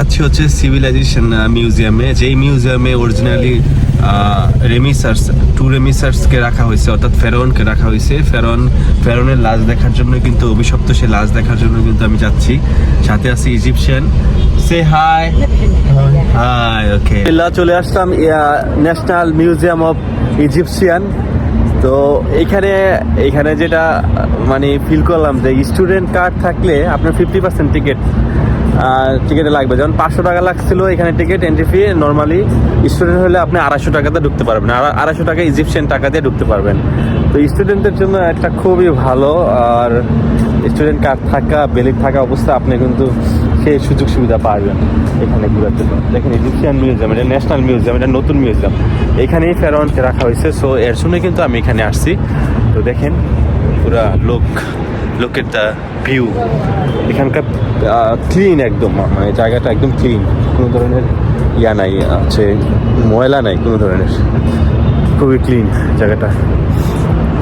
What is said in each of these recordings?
আছি হচ্ছে সিভিলাইজেশন মিউজিয়ামে যেই মিউজিয়ামে অরিজিনালি রেমিসার্স টু রেমিসার্সকে রাখা হয়েছে, অর্থাৎ ফেরনকে রাখা হয়েছে। ফেরন, ফেরনের লাশ দেখার জন্য কিন্তু, অভিশপ্ত সে লাশ দেখার জন্য কিন্তু আমি যাচ্ছি। সাথে আছি ইজিপশিয়ান সে হাই হাই ওকে চলে আসলাম ন্যাশনাল মিউজিয়াম অফ ইজিপশিয়ান তো এখানে এখানে যেটা মানে ফিল করলাম যে স্টুডেন্ট কার্ড থাকলে আপনার ফিফটি পার্সেন্ট টিকিট টিকিটে লাগবে। যেমন পাঁচশো টাকা লাগছিল এখানে ticket entry fee normally student হলে আপনি আড়াইশো টাকাতে ঢুকতে পারবেন। আর আড়াইশো টাকা ইজিপশিয়ান টাকা দিয়ে ঢুকতে পারবেন। তো স্টুডেন্টদের জন্য একটা খুবই ভালো, আর স্টুডেন্ট কার্ড থাকা বেলিক থাকা অবস্থা আপনি কিন্তু সেই সুযোগ সুবিধা পাবেন এখানে ঘুরার জন্য। দেখেন ইজিপশিয়ান মিউজিয়াম এটা ন্যাশনাল মিউজিয়াম এটা নতুন মিউজিয়াম এখানেই ফেরনকে রাখা হয়েছে। সো এর জন্য কিন্তু আমি এখানে আসছি। তো দেখেন, পুরা লোক লোকের দ্য ভিউ এখানকার ক্লিন একদম মানে জায়গাটা একদম ক্লিন কোনো ধরনের ইয়া নাই, আছে, ময়লা নাই কোনো ধরনের। খুবই ক্লিন জায়গাটা।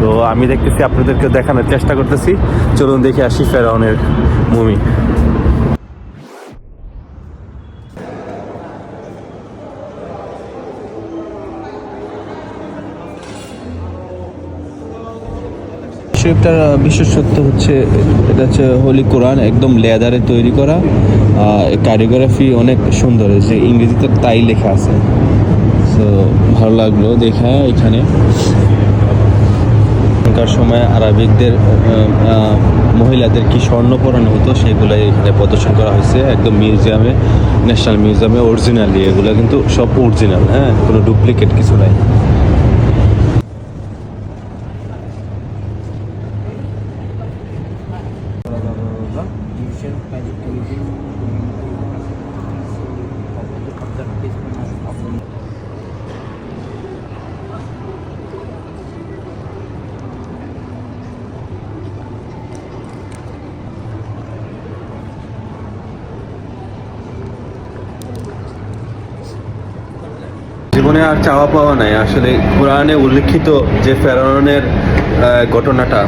তো আমি দেখতেছি আপনাদেরকে দেখানোর চেষ্টা করতেছি। চলুন দেখে আসি ফেরাউনের মুমি শরীফটার বিশেষত্ব হচ্ছে, এটা হচ্ছে হোলি কোরআন একদম লেদারে তৈরি করা। কারিগোগ্রাফি অনেক সুন্দর যে ইংরেজিতে তাই লেখা আছে। তো ভালো লাগল দেখা এখানে। এখনকার সময় আরবিকদের মহিলাদের কি স্বর্ণ পরানো হতো সেগুলো এখানে প্রদর্শন করা হয়েছে। একদম মিউজিয়ামে, ন্যাশনাল মিউজিয়ামে অরিজিনালি এগুলো কিন্তু সব অরিজিনাল হ্যাঁ? কোনো ডুপ্লিকেট কিছু নাই। জীবনে আর চাওয়া পাওয়া নাই। আসলে কোরআনে উল্লেখিত যে ফেরাউনের ঘটনাটা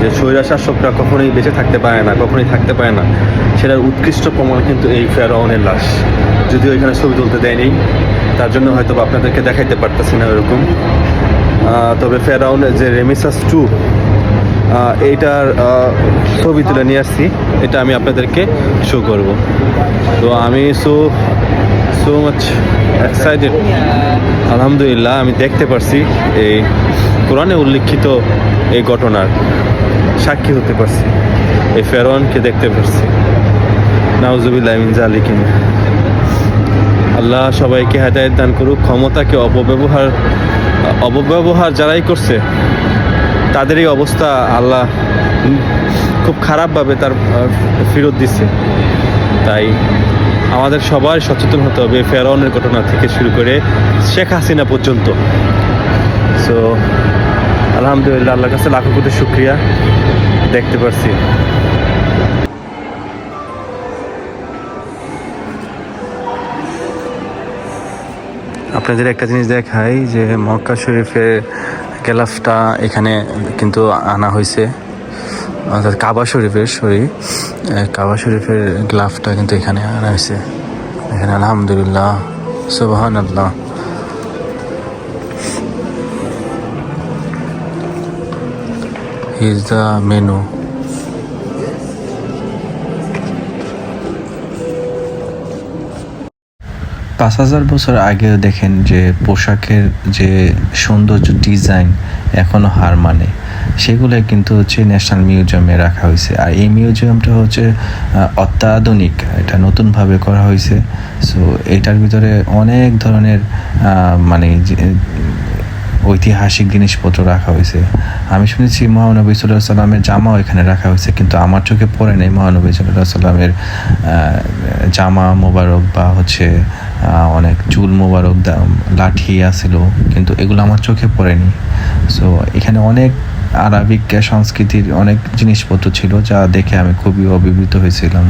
যে স্বৈরা শাসকরা কখনোই বেঁচে থাকতে পারে না, কখনোই থাকতে পারে না, সেটার উৎকৃষ্ট প্রমাণ কিন্তু এই ফেরাউনের লাশ। যদিও এখানে ছবি তুলতে দেয়নি, তার জন্য হয়তো আপনাদেরকে দেখাইতে পারতেছি না এরকম। তবে ফেরাউনের যে রেমিসাস টু এইটার ছবি তুলে নিয়ে আসছি, এটা আমি আপনাদেরকে শো করব। তো আমি সো সো মাচ এক্সাইটেড আলহামদুলিল্লাহ আমি দেখতে পারছি এই কোরআনে উল্লেখিত এই ঘটনার সাক্ষী হতে পারছি। এই ফেরনকে দেখতে পারছি। নাউজুবিল্লাহ জালিকিন আল্লাহ সবাইকে হেদায়ত দান করুক, ক্ষমতাকে অপব্যবহার অপব্যবহার যারাই করছে, তাদেরই অবস্থা আল্লাহ খুব খারাপভাবে তার ফেরত দিচ্ছে তাই আমাদের সবার সচেতন হতে হবে ফেরাউনের ঘটনা থেকে শুরু করে শেখ হাসিনা পর্যন্ত। সো আলহামদুলিল্লাহ, আল্লাহর কাছে লাখো কোটি শুক্রিয়া। দেখতে পারছি। আপনাদের একটা জিনিস দেখাই যে মক্কা শরীফের কেলাফটা এখানে কিন্তু আনা হয়েছে। অর্থাৎ কাবা শরীফের, সরি কাবা শরীফের গ্লাভটা কিন্তু এখানে আনা হয়েছে। এখানে আলহামদুলিল্লাহ সুবহান আল্লাহ হিজ দ্য মেনু। পাঁচ হাজার বছর আগেও দেখেন যে পোশাকের যে সৌন্দর্য ডিজাইন এখনও হার মানে সেগুলো কিন্তু হচ্ছে ন্যাশনাল মিউজিয়ামে রাখা হয়েছে। আর এই মিউজিয়ামটা হচ্ছে অত্যাধুনিক, এটা নতুনভাবে করা হয়েছে। সো এটার ভিতরে অনেক ধরনের মানে ঐতিহাসিক জিনিসপত্র রাখা হয়েছে। আমি শুনেছি মহানবী সাল্লাহ সাল্লামের জামাও এখানে রাখা হয়েছে, কিন্তু আমার চোখে পড়ে নেই মহানবী সাল্লাহ সাল্লামের জামা মোবারক বা হচ্ছে অনেক চুল মোবারক লাঠি আছিল, কিন্তু এগুলো আমার চোখে পড়েনি। সো এখানে অনেক আরবিক সংস্কৃতির অনেক জিনিসপত্র ছিল যা দেখে আমি খুবই অভিভূত হয়েছিলাম।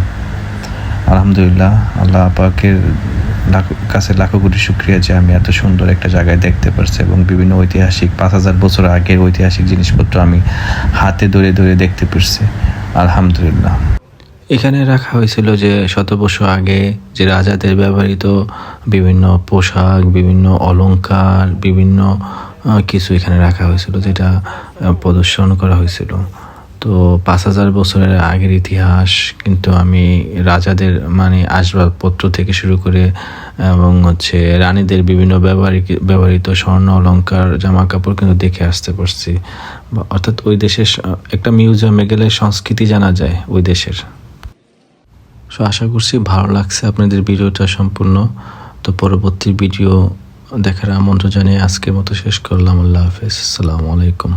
আলহামদুলিল্লাহ, আল্লাহ পাকের লাখো, কাছে লাখো কোটি শুক্রিয়া যে আমি এত সুন্দর একটা জায়গায় দেখতে পারছি এবং বিভিন্ন ঐতিহাসিক পাঁচ হাজার বছর আগের ঐতিহাসিক জিনিসপত্র আমি হাতে ধরে ধরে দেখতে পারছি। আলহামদুলিল্লাহ। এখানে রাখা হয়েছিল যে শত বছর আগে যে রাজাদের ব্যবহৃত বিভিন্ন পোশাক, বিভিন্ন অলংকার, বিভিন্ন কিছু এখানে রাখা হয়েছিল যেটা প্রদর্শন করা হয়েছিল। তো পাঁচ হাজার বছরের আগের ইতিহাস, কিন্তু আমি রাজাদের মানে আসবাবপত্র থেকে শুরু করে, এবং হচ্ছে রানীদের বিভিন্ন ব্যবহারিক, ব্যবহৃত স্বর্ণ, অলংকার জামা কাপড় কিন্তু দেখে আসতে পারছি। অর্থাৎ ওই দেশের একটা মিউজিয়ামে গেলে সংস্কৃতি জানা যায় ওই দেশের। সো আশা করছি ভালো লাগছে আপনাদের ভিডিওটা সম্পূর্ণ। তো পরবর্তী ভিডিও দেখার আমন্ত্রণ জানিয়ে আজকের মতো শেষ করলাম। আল্লাহ হাফেজ। আসসালামু আলাইকুম।